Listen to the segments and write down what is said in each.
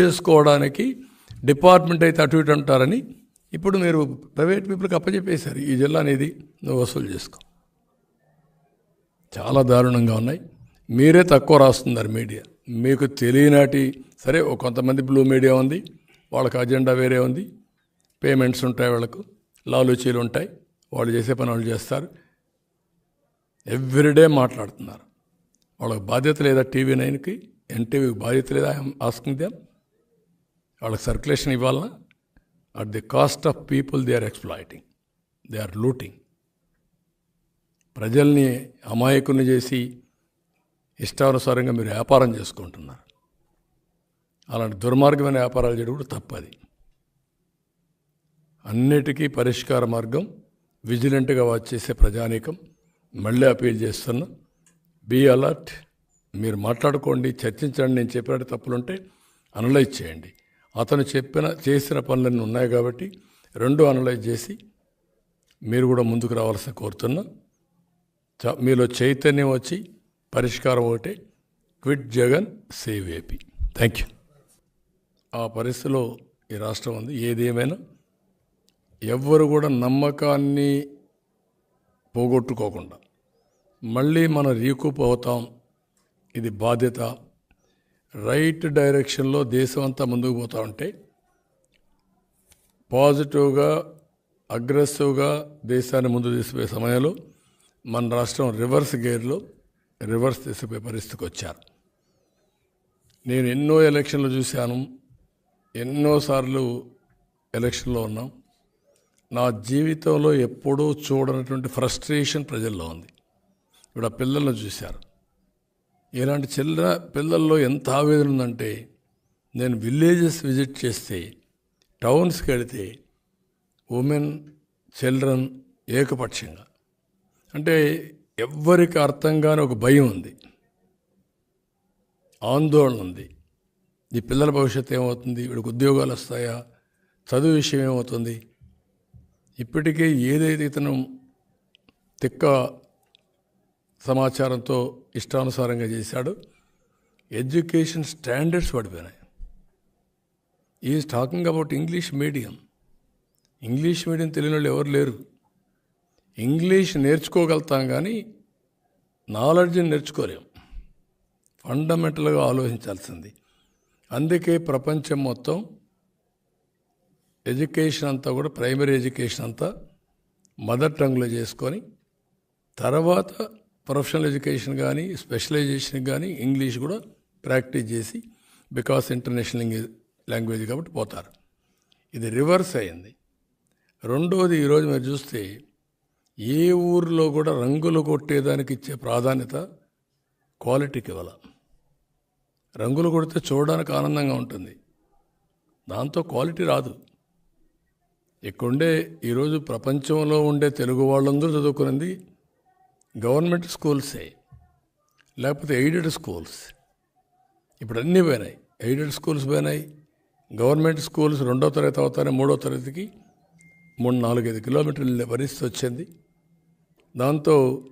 చేసుకోవడానికి డిపార్ట్మెంట్ అయితే అటు ఇటు అంటారని ఇప్పుడు మీరు ప్రైవేట్ పీపుల్కి అప్పచెప్పేశారు ఈ జిల్లా అనేది నువ్వు వసూలు చేసుకో. చాలా దారుణంగా ఉన్నాయి. మీరే తక్కువ రాస్తున్నారు మీడియా. మీకు తెలియనాటి సరే ఒక కొంతమంది బ్లూ మీడియా ఉంది వాళ్ళకి అజెండా వేరే ఉంది. పేమెంట్స్ ఉంటాయి వాళ్ళకు లాలూచీలు ఉంటాయి వాళ్ళు చేసే పని వాళ్ళు చేస్తారు. ఎవ్రీడే మాట్లాడుతున్నారు. వాళ్ళకి బాధ్యత లేదా టీవీ నైన్కి ఎన్టీవీకి బాధ్యత లేదా ఆస్కింగ్ దెమ్ వాళ్ళకి సర్క్యులేషన్ ఇవ్వాలన్నా at the cost of people they are exploiting they are looting ప్రజల్ని అమాయకుల్ని చేసి ఇష్టానుసారంగా మీరు వ్యాపారం చేసుకుంటున్నారు. అలాంటి దుర్మార్గమైన వ్యాపారాలు చేయడం కూడా తప్పది. అన్నిటికీ పరిష్కార మార్గం విజిలెంట్గా వాచ్ చేసే ప్రజానీకం. మళ్ళీ అపీల్ చేస్తున్నా బీ అలర్ట్ మీరు మాట్లాడుకోండి చర్చించండి నేను చెప్పినట్టు తప్పులుంటే అనలైజ్ చేయండి. అతను చెప్పిన చేసిన పనులన్నీ ఉన్నాయి కాబట్టి రెండు అనలైజ్ చేసి మీరు కూడా ముందుకు రావాల్సిన కోరుతున్నా. చ- మీలో చైతన్యం వచ్చి పరిష్కారం ఒకటే. Quit Jagan save AP thank you ఆ పరిస్థితిలో ఈ రాష్ట్రం ఉంది. ఏదేమైనా ఎవ్వరు కూడా నమ్మకాన్ని పోగొట్టుకోకుండా మళ్ళీ మనం రీకూప్ అవుతాం. ఇది బాధ్యత రైట్ డైరెక్షన్లో దేశం అంతా ముందుకు పోతా ఉంటే పాజిటివ్గా అగ్రెసివ్గా దేశాన్ని ముందు తీసుకుపోయే సమయంలో మన రాష్ట్రం రివర్స్ గేర్లో రివర్స్ తీసుకుపోయే పరిస్థితికి వచ్చారు. నేను ఎన్నో ఎలక్షన్లు చూశాను ఎన్నోసార్లు ఎలక్షన్లో ఉన్నాం. నా జీవితంలో ఎప్పుడూ చూడనటువంటి ఫ్రస్ట్రేషన్ ప్రజల్లో ఉంది. ఇప్పుడు ఆ పిల్లలను చూశారు. ఇలాంటి చిల్ల పిల్లల్లో ఎంత ఆవేదన ఉందంటే నేను విలేజెస్ విజిట్ చేస్తే టౌన్స్కి వెళితే ఉమెన్ చిల్డ్రన్ ఏకపక్షంగా. అంటే ఎవ్వరికి అర్థం కాని ఒక భయం ఉంది. ఆందోళన ఉంది. ఈ పిల్లల భవిష్యత్తు ఏమవుతుంది? వీడికి ఉద్యోగాలు వస్తాయా? చదువు విషయం ఏమవుతుంది? ఇప్పటికే ఏదైతే ఇతను తిక్క సమాచారంతో ఇష్టానుసారంగా చేశాడు. ఎడ్యుకేషన్ స్టాండర్డ్స్ పడిపోయినాయి. Is talking about English medium. English medium తెలియని వాళ్ళు ఎవరు లేరు. ఇంగ్లీష్ నేర్చుకోగలుగుతాం కానీ నాలెడ్జ్ని నేర్చుకోలేం. ఫండమెంటల్గా ఆలోచించాల్సింది. అందుకే ప్రపంచం మొత్తం ఎడ్యుకేషన్ అంతా కూడా ప్రైమరీ ఎడ్యుకేషన్ అంతా మదర్ టంగ్లో చేసుకొని తర్వాత ప్రొఫెషనల్ ఎడ్యుకేషన్ కానీ స్పెషలైజేషన్ కానీ ఇంగ్లీష్ కూడా ప్రాక్టీస్ చేసి బికాస్ ఇంటర్నేషనల్ లాంగ్వేజ్ కాబట్టి పోతారు. ఇది రివర్స్ అయింది. రెండవది ఈరోజు మీరు చూస్తే ఏ ఊరిలో కూడా రంగులు కొట్టేదానికి ఇచ్చే ప్రాధాన్యత క్వాలిటీకి ఇవ్వాల. రంగులు కొడితే చూడడానికి ఆనందంగా ఉంటుంది. దాంతో క్వాలిటీ రాదు. ఇక్కడుండే ఈరోజు ప్రపంచంలో ఉండే తెలుగు వాళ్ళందరూ చదువుకున్నది గవర్నమెంట్ స్కూల్సే లేకపోతే ఎయిడెడ్ స్కూల్స్. ఇప్పుడు అన్నీ పోయినాయి. ఎయిడెడ్ స్కూల్స్ పోయినాయి గవర్నమెంట్ స్కూల్స్ రెండో తరగతి అవుతానే మూడో తరగతికి మూడు నాలుగైదు కిలోమీటర్ల పరిస్థితి వచ్చింది. దాంతో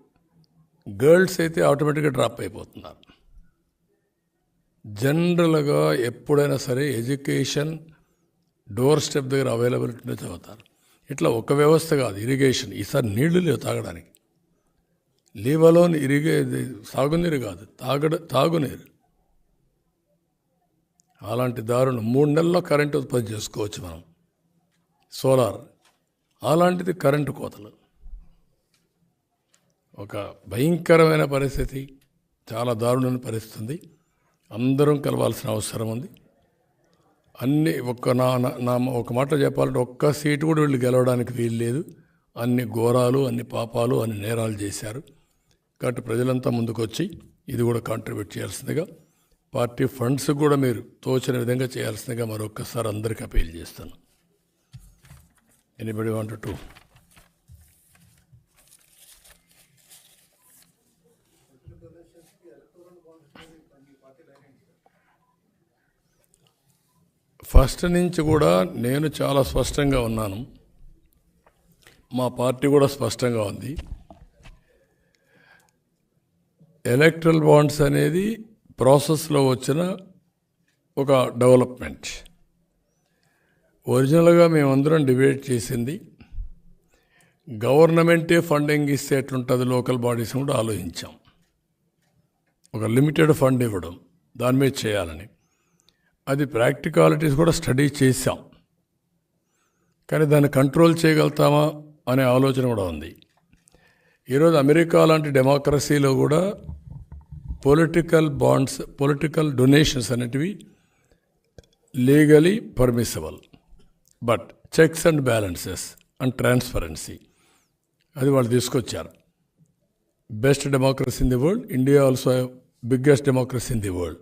గర్ల్స్ అయితే ఆటోమేటిక్గా డ్రాప్ అయిపోతున్నారు. జనరల్గా ఎప్పుడైనా సరే ఎడ్యుకేషన్ డోర్ స్టెప్ దగ్గర అవైలబిలిటీలో చదువుతారు. ఇట్లా ఒక వ్యవస్థ కాదు ఇరిగేషన్. ఈసారి నీళ్ళు లేవు తాగడానికి. లీవలోని అలోన్ ఇరిగే సాగునీరు కాదు తాగడ తాగునీరు. అలాంటి దారుణం మూడు నెలల్లో కరెంటు ఉత్పత్తి చేసుకోవచ్చు మనం. సోలార్ అలాంటిది కరెంటు కోతలు. ఒక భయంకరమైన పరిస్థితి చాలా దారుణమైన పరిస్థితి ఉంది. అందరం కలవాల్సిన అవసరం ఉంది. అన్ని ఒక్క నా- నా ఒక మాట చెప్పాలంటే ఒక్క సీటు కూడా వీళ్ళు గెలవడానికి వీలు లేదు అన్ని ఘోరాలు అన్ని పాపాలు అన్ని నేరాలు చేశారు. కాబట్టి ప్రజలంతా ముందుకొచ్చి ఇది కూడా కాంట్రిబ్యూట్ చేయాల్సిందిగా పార్టీ ఫండ్స్ కూడా మీరు తోచిన విధంగా చేయాల్సిందిగా మరొక్కసారి అందరికీ అపీల్ చేస్తాను. ఎనీబడి వాంట్ టు ఫస్ట్ నుంచి కూడా నేను చాలా స్పష్టంగా ఉన్నాను. మా పార్టీ కూడా స్పష్టంగా ఉంది. ఎలక్ట్రల్ బాండ్స్ అనేది ప్రాసెస్లో వచ్చిన ఒక డెవలప్మెంట్. ఒరిజినల్గా మేమందరం డిబేట్ చేసింది. గవర్నమెంటే ఫండింగ్ ఇస్తే ఎట్లుంటుంది లోకల్ బాడీస్ కూడా ఆలోచించాం. ఒక లిమిటెడ్ ఫండ్ ఇవ్వడం దాని మీద చేయాలని. అది ప్రాక్టికాలిటీస్ కూడా స్టడీ చేశాం. కానీ దాన్ని కంట్రోల్ చేయగలుగుతామా అనే ఆలోచన కూడా ఉంది. ఈరోజు అమెరికా లాంటి డెమోక్రసీలో కూడా పొలిటికల్ బాండ్స్ పొలిటికల్ డొనేషన్స్ అనేటివి legally permissible but checks and balances and transparency అది వాళ్ళు తీసుకొచ్చారు. Best democracy in the world India also biggest democracy in the world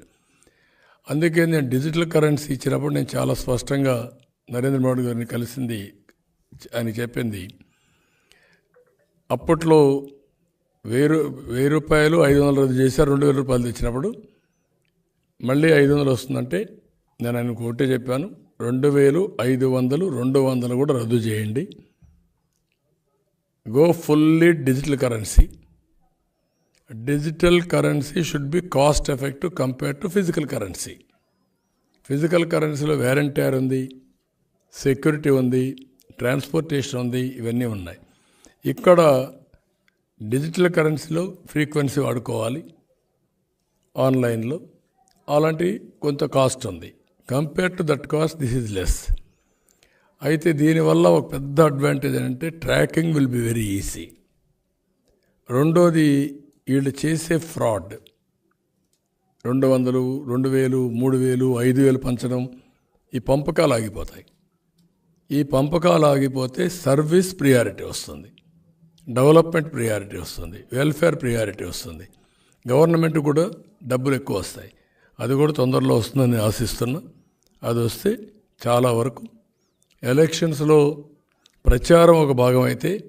అందుకే నేను డిజిటల్ కరెన్సీ ఇచ్చినప్పుడు నేను చాలా స్పష్టంగా నరేంద్ర మోడీ గారిని కలిసింది ఆయన చెప్పింది. అప్పట్లో వెయ్యి రూ- వెయ్యి రూపాయలు ఐదు వందలు రద్దు చేశారు రెండు వేల రూపాయలు తెచ్చినప్పుడు మళ్ళీ ఐదు వందలు వస్తుందంటే నేను ఆయనకు ఒకటే చెప్పాను రెండు వేలు ఐదు వందలు రెండు వందలు కూడా రద్దు చేయండి. Go fully digital currency digital currency should be cost effective compare to physical currency physical కరెన్సీలో వ్యారంటీర్ ఉంది సెక్యూరిటీ ఉంది ట్రాన్స్పోర్టేషన్ ఉంది ఇవన్నీ ఉన్నాయి. ఇక్కడ డిజిటల్ కరెన్సీలో ఫ్రీక్వెన్సీ వాడుకోవాలి. ఆన్లైన్లో. అలాంటి కొంత కాస్ట్ ఉంది. Compare to that cost this is less అయితే దీనివల్ల ఒక పెద్ద అడ్వాంటేజ్ అంటే tracking will be very easy రెండోది వీళ్ళు చేసే ఫ్రాడ్ రెండు వందలు రెండు వేలు మూడు వేలు ఐదు వేలు పంచడం ఈ పంపకాలు ఆగిపోతాయి. ఈ పంపకాలు ఆగిపోతే సర్వీస్ ప్రియారిటీ వస్తుంది. డెవలప్మెంట్ ప్రియారిటీ వస్తుంది వెల్ఫేర్ ప్రియారిటీ వస్తుంది. గవర్నమెంట్ కూడా డబ్బులు ఎక్కువ వస్తాయి. అది కూడా తొందరలో వస్తుందని ఆశిస్తున్నా. అది వస్తే చాలా వరకు ఎలక్షన్స్లో ప్రచారం ఒక భాగం అయితే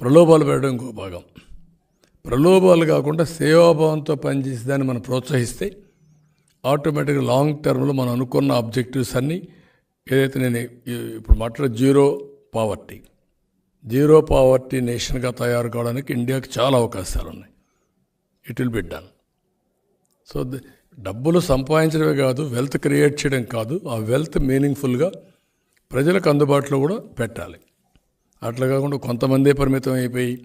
ప్రలోభాలు పెట్టడం ఇంకో భాగం. ప్రలోభాలు కాకుండా సేవాభావంతో పనిచేసే దాన్ని మనం ప్రోత్సహిస్తే ఆటోమేటిక్గా లాంగ్ టర్మ్లో మనం అనుకున్న ఆబ్జెక్టివ్స్ అన్నీ ఏదైతే నేను ఇప్పుడు మాట్లాడే జీరో పావర్టీ జీరో పావర్టీ నేషన్గా తయారు కావడానికి ఇండియాకి చాలా అవకాశాలు ఉన్నాయి it will be done so డబ్బులు సంపాదించడమే కాదు వెల్త్ క్రియేట్ చేయడం కాదు ఆ వెల్త్ మీనింగ్ఫుల్గా ప్రజలకు అందుబాటులో కూడా పెట్టాలి. అట్లా కాకుండా కొంతమందే పరిమితం అయిపోయి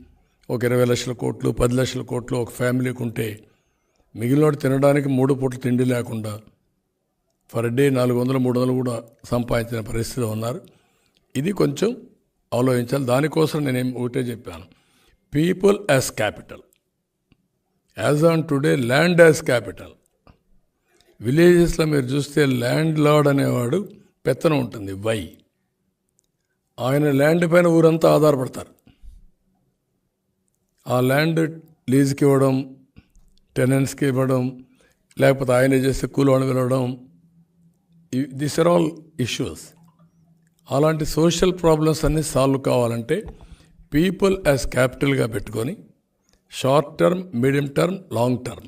ఒక ఇరవై లక్షల కోట్లు పది లక్షల కోట్లు ఒక ఫ్యామిలీకి ఉంటే మిగిలినోడు తినడానికి మూడు పూట్ల తిండి లేకుండా పర్ డే నాలుగు వందలు మూడు వందలు కూడా సంపాదించిన పరిస్థితిలో ఉన్నారు. ఇది కొంచెం ఆలోచించాలి. దానికోసం నేనేం ఒకటే చెప్పాను. People as capital as on today land as capital విలేజెస్లో మీరు చూస్తే ల్యాండ్ లార్డ్ అనేవాడు పెత్తనం ఉంటుంది వై. ఆయన ల్యాండ్ పైన ఊరంతా ఆధారపడతారు. ఆ ల్యాండ్ లీజ్కి ఇవ్వడం టెనెంట్స్కి ఇవ్వడం లేకపోతే ఆయన చేస్తే కూలి వెళ్ళడం దిస్ ఆర్ ఆల్ ఇష్యూస్ అలాంటి సోషల్ ప్రాబ్లమ్స్ అన్నీ సాల్వ్ కావాలంటే పీపుల్ యాజ్ క్యాపిటల్గా పెట్టుకొని short term medium term long term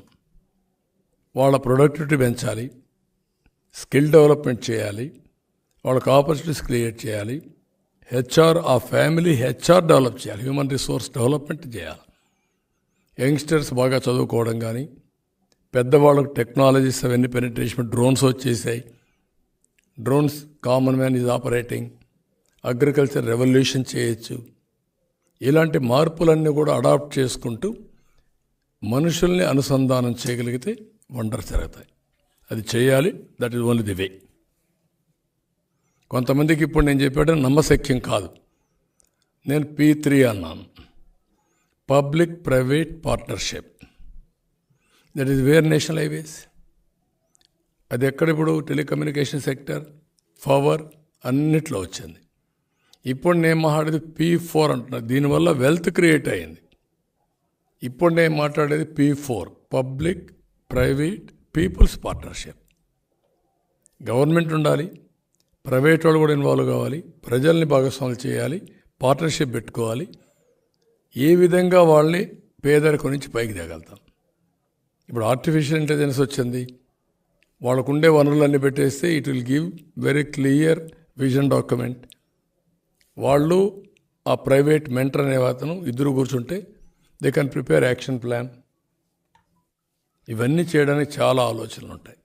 వాళ్ళ ప్రొడక్టివిటీ పెంచాలి స్కిల్ డెవలప్మెంట్ చేయాలి వాళ్ళకి ఆపర్చునిటీస్ క్రియేట్ చేయాలి హెచ్ఆర్ ఆ ఫ్యామిలీ హెచ్ఆర్ డెవలప్ చేయాలి హ్యూమన్ రిసోర్స్ డెవలప్మెంట్ చేయాలి. యంగ్స్టర్స్ బాగా చదువుకోవడం కానీ పెద్దవాళ్ళకు టెక్నాలజీస్ అవన్నీ పెనిట్రేషన్ డ్రోన్స్ వచ్చేసాయి. Drones common man is operating. Agriculture revolution చేయొచ్చు. ఇలాంటి మార్పులన్నీ కూడా అడాప్ట్ చేసుకుంటూ మనుషుల్ని అనుసంధానం చేయగలిగితే వండర్ జరుగుతాయి. అది చేయాలి. That is only the way. కొంతమందికి ఇప్పుడు నేను చెప్పాడు నమ్మశక్యం కాదు. నేను పీ త్రీ అన్నాను. Public private partnership. That is where national highways. అది ఎక్కడ ఇప్పుడు టెలికమ్యూనికేషన్ సెక్టర్ పవర్ అన్నిట్లో వచ్చింది. ఇప్పుడు నేను మాట్లాడేది పీ ఫోర్ అంటున్నాను దీనివల్ల వెల్త్ క్రియేట్ అయింది. ఇప్పుడు నేను మాట్లాడేది P four public private people's partnership government ఉండాలి ప్రైవేట్ వాళ్ళు కూడా ఇన్వాల్వ్ కావాలి ప్రజల్ని భాగస్వాములు చేయాలి పార్ట్నర్షిప్ పెట్టుకోవాలి. ఏ విధంగా వాళ్ళని పేదరికం నుంచి పైకి తేగలుగుతాం. ఇప్పుడు ఆర్టిఫిషియల్ ఇంటెలిజెన్స్ వచ్చింది. వాళ్ళకుండే వనరులన్నీ పెట్టేస్తే it will give very clear vision document వాళ్ళు ఆ ప్రైవేట్ మెంటర్ అనే అతను ఇద్దరు కూర్చుంటే they can prepare action plan ఇవన్నీ చేయడానికి చాలా ఆలోచనలు ఉంటాయి